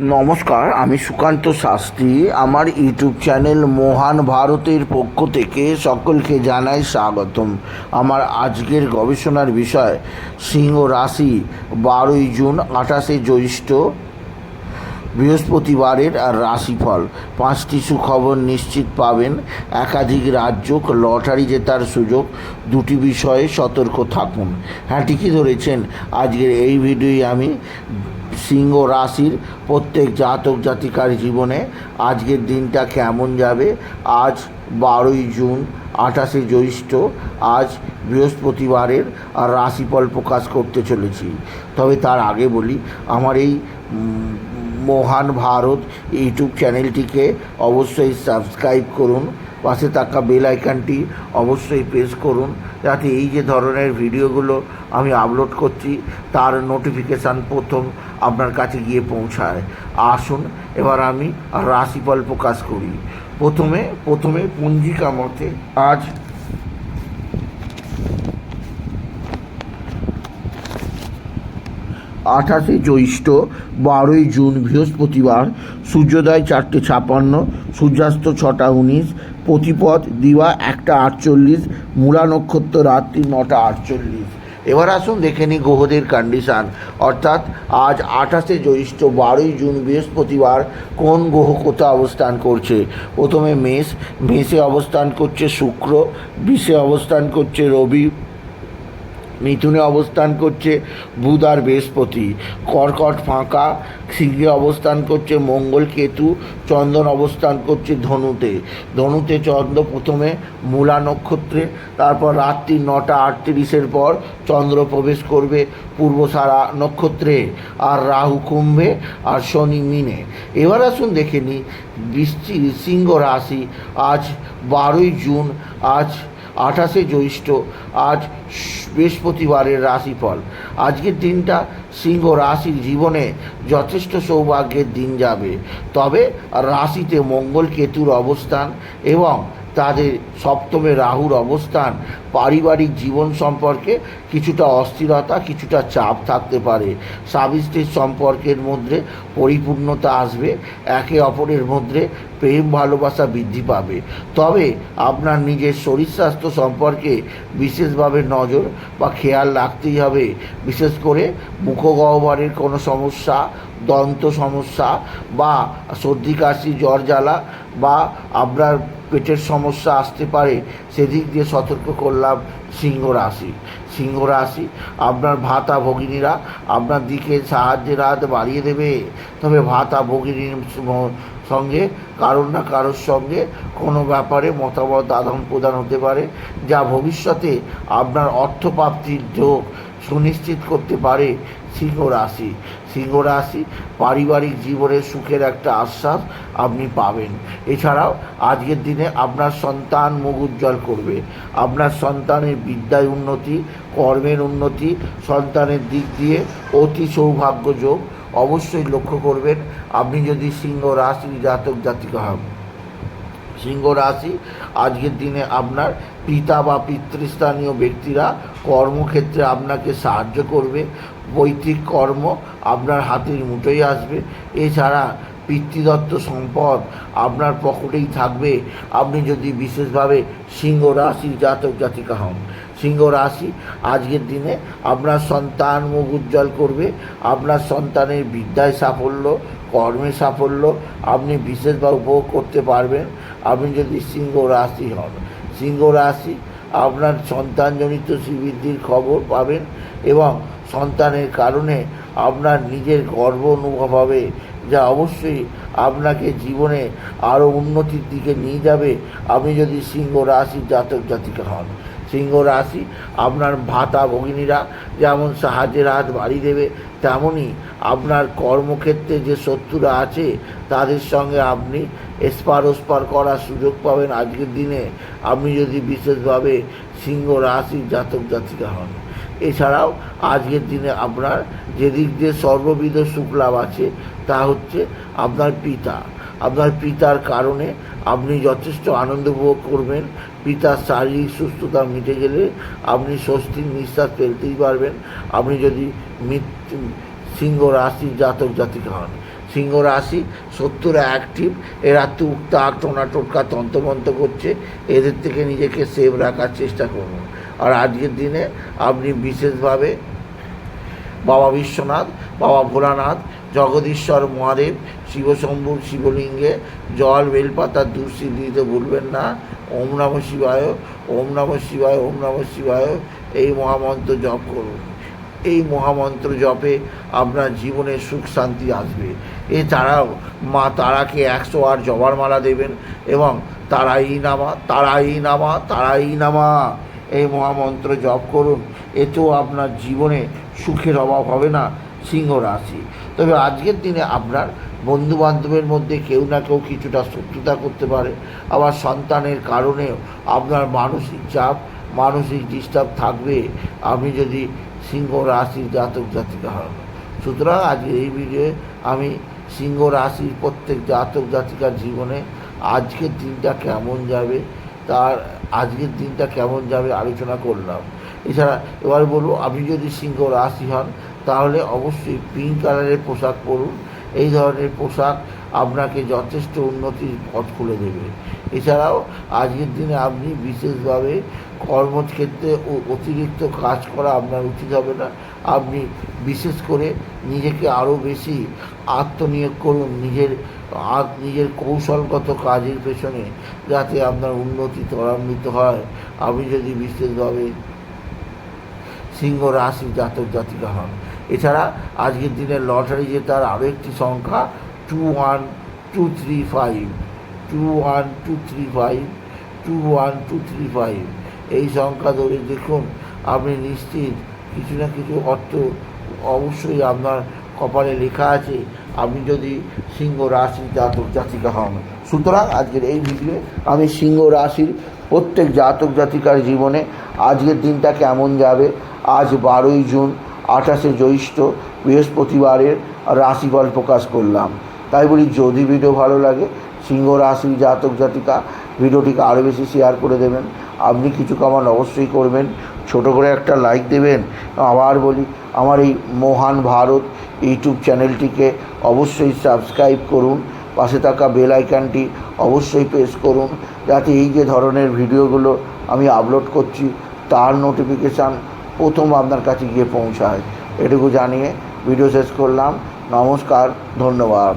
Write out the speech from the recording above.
নমস্কার, আমি সুকান্ত শাস্ত্রী। আমার ইউটিউব চ্যানেল মহান ভারতের পক্ষ থেকে সকলকে জানাই স্বাগতম। আমার আজকের গবেষণার বিষয়, সিংহ রাশি, বারোই জুন, আঠাশে জ্যৈষ্ঠ বৃহস্পতিবারের রাশিফল। পাঁচটি সুখবর নিশ্চিত পাবেন। একাধিক রাজ্য লটারি জেতার সুযোগ, দুটি বিষয়ে সতর্ক থাকুন। হ্যাঁ ঠিকই ধরেছেন। আজকের এই ভিডিওই আমি সিংহ রাশির প্রত্যেক জাতক জাতিকার জীবনে আজকের দিনটা কেমন যাবে? আজ বারোই জুন, আঠাশে জ্যৈষ্ঠ, আজ বৃহস্পতিবারের রাশিফল প্রকাশ করতে চলেছি। তবে তার আগে বলি, আমার এই মহান ভারত ইউটিউব চ্যানেলটিকে অবশ্যই সাবস্ক্রাইব করুন, পাশে থাকা বেল আইকনটি অবশ্যই প্রেস করুন, যাতে এই যে ধরনের ভিডিওগুলো আমি আপলোড করছি, তার নোটিফিকেশান প্রথম আপনার কাছে গিয়ে পৌঁছায়। আসুন, এবার আমি রাশিফল প্রকাশ করি। প্রথমে প্রথমে পঞ্জিকা মতে আজ আঠাশে জ্যৈষ্ঠ, বারোই জুন, বৃহস্পতিবার, সূর্যোদয় চারটে ছাপান্ন, সূর্যাস্ত ছটা উনিশ, প্রতিপদ দিবা একটা আটচল্লিশ, মূলা নক্ষত্র রাত্রি নটা আটচল্লিশ। এবার আসুন, দেখে নিই গ্রহদের কন্ডিশান অর্থাৎ আজ আঠাশে জ্যৈষ্ঠ বারোই জুন বৃহস্পতিবার কোন গ্রহ কোথা অবস্থান করছে? প্রথমে মেষ, মেষে অবস্থান করছে শুক্র, বিষে অবস্থান করছে রবি মিথুনে অবস্থান করছে বুধ আর বৃহস্পতি। কর্কট ফাঁকা, সিংহে অবস্থান করছে মঙ্গল কেতু, চন্দন অবস্থান করছে ধনুতে। ধনুতে চন্দ্র প্রথমে মূলা নক্ষত্রে, তারপর রাত্রি নটা আটত্রিশের পর চন্দ্র প্রবেশ করবে পূর্বসারা নক্ষত্রে, আর রাহু কুম্ভে, আর শনি মিনে। এবার আসুন দেখে নিই, বৃষ্টি, সিংহ রাশি, আজ বারোই জুন, আজ আঠাশে জ্যৈষ্ঠ আজ বৃহস্পতিবারের রাশিফল। আজকের দিনটা সিংহ রাশির জীবনে যথেষ্ট সৌভাগ্যের দিন যাবে। তবে রাশিতে মঙ্গল কেতুর অবস্থান এবং তাদের সপ্তমে রাহুর অবস্থান, পারিবারিক জীবন সম্পর্কে কিছুটা অস্থিরতা, কিছুটা চাপ থাকতে পারে। স্বামী সম্পর্কের মধ্যে পরিপূর্ণতা আসবে, একে অপরের মধ্যে প্রেম ভালোবাসা বৃদ্ধি পাবে। তবে আপনার নিজের শরীর স্বাস্থ্য সম্পর্কে বিশেষভাবে নজর বা খেয়াল রাখতেই হবে। বিশেষ করে মুখগহ্বরের কোনো সমস্যা, দন্ত সমস্যা বা সর্দি, কাশি, জ্বর, জ্বালা বা আপনার পেটের সমস্যা আসতে পারে, সেদিক দিয়ে সতর্ক করলাম সিংহ রাশি। সিংহ রাশি, আপনার ভাতা ভগিনীরা আপনার দিকে সাহায্যের হাত বাড়িয়ে দেবে। তবে ভাতা ভগিনীর সঙ্গে, কারোর না কারোর সঙ্গে কোনো ব্যাপারে মতামত আদান প্রদান হতে পারে, যা ভবিষ্যতে আপনার অর্থপ্রাপ্তির যোগ সুনিশ্চিত করতে পারে সিংহ রাশি। সিংহ রাশি পারিবারিক জীবনের সুখের একটা আশ্বাস আপনি পাবেন। এছাড়াও আজকের দিনে আপনার সন্তান মুখ উজ্জ্বল করবে। আপনার সন্তানের বিদ্যায় উন্নতি, কর্মের উন্নতি, সন্তানের দিক দিয়ে অতি সৌভাগ্যযোগ অবশ্যই লক্ষ্য করবেন। আপনি যদি সিংহ, রাশি, জাতক, জাতিকা হন সিংহ রাশি। আজকের দিনে আপনার পিতা বা পিতৃস্থানীয় ব্যক্তিরা কর্মক্ষেত্রে আপনাকে সাহায্য করবে। পৈতৃক কর্ম আপনার হাতের মুঠোই আসবে। এছাড়া পিতৃদত্ত সম্পদ আপনার পকেটেই থাকবে। আপনি যদি বিশেষভাবে সিংহ রাশির জাতক জাতিকা হন সিংহ রাশি, আজকের দিনে আপনার সন্তান মুখ উজ্জ্বল করবে, আপনার সন্তানের বিদ্যায় সাফল্য, কর্মে সাফল্য আপনি বিশেষভাবে উপভোগ করতে পারবেন। আপনি যদি সিংহ রাশি হন, সিংহ রাশি আপনার সন্তানজনিত শ্রীবৃদ্ধির খবর পাবেন এবং সন্তানের কারণে আপনার নিজের গর্ব অনুভব হবে, যা অবশ্যই আপনাকে জীবনে আরও উন্নতির দিকে নিয়ে যাবে। আপনি যদি সিংহ রাশির জাতক জাতিকা হন সিংহ রাশি, আপনার ভাতা ভগিনীরা যেমন সাহায্যের হাত বাড়িয়ে দেবে তেমনই আপনার কর্মক্ষেত্রে যে শত্রুরা আছে, তাদের সঙ্গে আপনি এসপার ওসপার করার সুযোগ পাবেন আজকের দিনে। আপনি যদি বিশেষভাবে সিংহ রাশির জাতক জাতিকা হন। এছাড়াও আজকের দিনে আপনার যেদিক দিয়ে সর্ববিধ সুখ লাভ আছে, তা হচ্ছে আপনার পিতা। আপনার পিতার কারণে আপনি যথেষ্ট আনন্দ উপভোগ করবেন পিতার শারীরিক সুস্থতা মিটে গেলে আপনি স্বস্তির নিঃশ্বাস ফেলতেই পারবেন। আপনি যদি সিংহ রাশির জাতক জাতিকা হন, সিংহ রাশি শত্রুরা অ্যাক্টিভ এরা তুক তাক টোনা টোটকা তন্ত্রমন্ত্র করছে, এদের থেকে নিজেকে সেভ রাখার চেষ্টা করুন। আর আজকের দিনে আপনি বিশেষভাবে বাবা বিশ্বনাথ, বাবা ভোলানাথ, জগদীশ্বর মহাদেব শিবশম্ভুর শিবলিঙ্গে, জল, বেলপাতা দিতে ভুলবেন না। ওম নম শিবায়, ওম নম শিবায়, ওম নম শিবায়, এই মহামন্ত্র জপ করুন। এই মহামন্ত্র জপে আপনার জীবনে সুখ, শান্তি আসবে। এছাড়াও মা তারাকে একশো আট জবার মালা দেবেন এবং তারাই নামা তারাই নামা তারাই নামা। এই মহামন্ত্র জপ করুন, এতেও আপনার জীবনে সুখের অভাব হবে না, সিংহ রাশি। তবে আজকের দিনে আপনার বন্ধু বান্ধবের মধ্যে কেউ না কেউ কিছুটা শত্রুতা করতে পারে। আবার সন্তানের কারণেও আপনার মানসিক চাপ, মানসিক ডিস্টার্ব থাকবে। আপনি যদি সিংহ রাশির জাতক জাতিকা হন সুতরাং আজকে এই ভিডিওয়ে আমি সিংহ রাশির প্রত্যেক জাতক জাতিকার জীবনে আজকের দিনটা কেমন যাবে, তার আজকের দিনটা কেমন যাবে আলোচনা করলাম। এছাড়া এবার বলব, আপনি যদি সিংহ রাশি হন, তাহলে অবশ্যই পিঙ্ক কালারের পোশাক পরুন। এই ধরনের পোশাক আপনাকে যথেষ্ট উন্নতির পথ খুলে দেবে। এছাড়াও আজকের দিনে আপনি বিশেষভাবে কর্মক্ষেত্রে অতিরিক্ত কাজ করা আপনার উচিত হবে না। আপনি বিশেষ করে নিজেকে আরও বেশি আত্মনিয়োগ করুন নিজের নিজের কৌশলগত কাজের পেছনে যাতে আপনার উন্নতি ত্বরান্বিত হয়। আপনি যদি বিশেষভাবে সিংহ রাশি জাতক জাতিকা হন এছাড়া আজকের দিনে লটারি জেতার আরও একটি সংখ্যা two one two three five two one two three five two one two three five এই সংখ্যা ধরে দেখুন, আপনি নিশ্চিত কিছু না কিছু অর্থ অবশ্যই আপনার কপালে লেখা আছে, আপনি যদি সিংহ রাশি জাতক জাতিকা হন। সুতরাং আজকের এই ভিডিও আমি সিংহ রাশির প্রত্যেক জাতক জাতিকার জীবনে আজকের দিনটা কেমন যাবে? আজ বারোই জুন আঠাশে জ্যৈষ্ঠ বৃহস্পতিবারের রাশিফল প্রকাশ করলাম। তাই বলি, যদি ভিডিও ভালো লাগে, সিংহ রাশি, জাতক, জাতিকা, ভিডিওটিকে আরও বেশি শেয়ার করে দেবেন। আপনি কিছু কামান অবশ্যই করবেন। ছোট করে একটা লাইক দেবেন। আবার বলি, আমার এই মহান ভারত ইউটিউব চ্যানেলটিকে অবশ্যই সাবস্ক্রাইব করুন। পাশে থাকা বেল আইকনটি অবশ্যই প্রেস করুন। যাতে এই যে ধরনের ভিডিওগুলো আমি আপলোড করছি, তার নোটিফিকেশান প্রথম আপনার কাছে গিয়ে পৌঁছায়। এটুকু জানিয়ে ভিডিও শেষ করলাম। নমস্কার ধন্যবাদ।